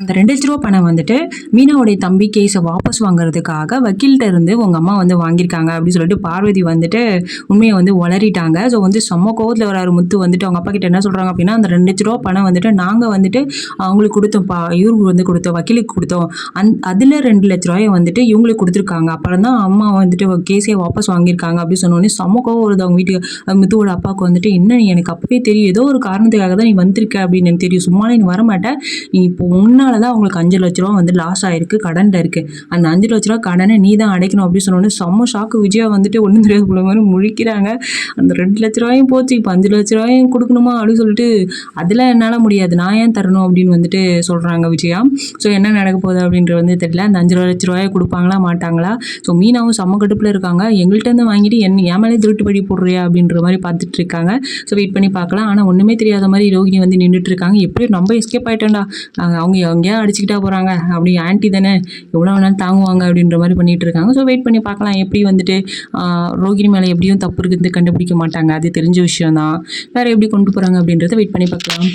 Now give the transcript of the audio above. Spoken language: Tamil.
அந்த ரெண்டு லட்ச ரூபா பணம் வந்துட்டு மீனாவுடைய தம்பி கேஸை வாபஸ் வாங்குறதுக்காக வக்கீல்கிட்ட இருந்து உங்கள் அம்மா வந்து வாங்கியிருக்காங்க அப்படின்னு சொல்லிட்டு பார்வதி வந்துட்டு உண்மையை வந்து உளறிட்டாங்க. ஸோ வந்து செம்ம கோவத்தில் வராரு முத்து வந்துட்டு. அவங்க அப்பா கிட்ட என்ன சொல்கிறாங்க அப்படின்னா அந்த ரெண்டு லட்ச ரூபா பணம் வந்துட்டு நாங்கள் வந்துட்டு அவங்களுக்கு கொடுத்தோம்ப்பா இவருக்கு வந்து கொடுத்தோம் வக்கீலுக்கு கொடுத்தோம். அந் அதில் ரெண்டு லட்ச ரூபாயை வந்துட்டு இவங்களுக்கு கொடுத்துருக்காங்க. அப்புறம் தான் அம்மா வந்துட்டு கேஸே வாபஸ் வாங்கியிருக்காங்க அப்படின்னு சொன்னோடனே செம்ம கோவம் வருது அவங்க வீட்டுக்கு. முத்துவோட அப்பாவுக்கு வந்துட்டு என்ன எனக்கு அப்பவே தெரியும். ஏதோ ஒரு காரணத்துக்காக தான் நீ வந்திருக்க அப்படின்னு எனக்கு தெரியும். சும்மாலே நீ வரமாட்டேன் நீ இப்போ முன்னால தான் அவங்களுக்கு அஞ்சு லட்ச ரூபா வந்து லாஸ் ஆயிருக்கு கடனில் இருக்கு. அந்த அஞ்சு லட்ச ரூபா கடனை நீ தான் அடைக்கணும் அப்படின்னு சொன்னோடனே செம்ம ஷாக்கு விஜயா வந்துட்டு ஒன்றும் தெரியாத போல மாதிரி முழிக்கிறாங்க. அந்த ரெண்டு லட்ச ரூபாயும் போச்சு இப்போ அஞ்சு லட்ச ரூபாயும் கொடுக்கணுமா அப்படின்னு சொல்லிட்டு அதில் என்னால் முடியாது நான் ஏன் தரணும் அப்படின்னு வந்துட்டு சொல்கிறாங்க விஜயா. ஸோ என்ன நடக்க போகுது அப்படின்றது வந்து தெரியல. அந்த அஞ்சு லட்ச ரூபாயை கொடுப்பாங்களா மாட்டாங்களா? ஸோ மீனாவும் செம்ம கடுப்பில் இருக்காங்க. எங்கள்கிட்ட இருந்து வாங்கிட்டு என் என் மேலே திருட்டு படி போடுறியா அப்படின்ற மாதிரி பார்த்துட்டு இருக்காங்க. ஸோ வெயிட் பண்ணி பார்க்கலாம். ஆனால் ஒன்றுமே தெரியாத மாதிரி ரோகிணி வந்து நின்றுட்டு இருக்காங்க. எப்படியும் நம்ம எஸ்கேப் ஆகிட்டேன்டா அவங்க எங்கேயா அடிச்சுக்கிட்டா போகிறாங்க அப்படி ஆன்ட்டி தானே எவ்வளோ வேணாலும் தாங்குவாங்க அப்படின்ற மாதிரி பண்ணிட்டு இருக்காங்க. ஸோ வெயிட் பண்ணி பார்க்கலாம் எப்படி வந்துட்டு ரோகிணி மேலே எப்படியும் தப்பு இருக்குது கண்டுபிடிக்க மாட்டாங்க. அது தெரிஞ்ச விஷயம் தான் வேறு எப்படி கொண்டு போகிறாங்க அப்படின்றத வெயிட் பண்ணி பார்க்கலாம்.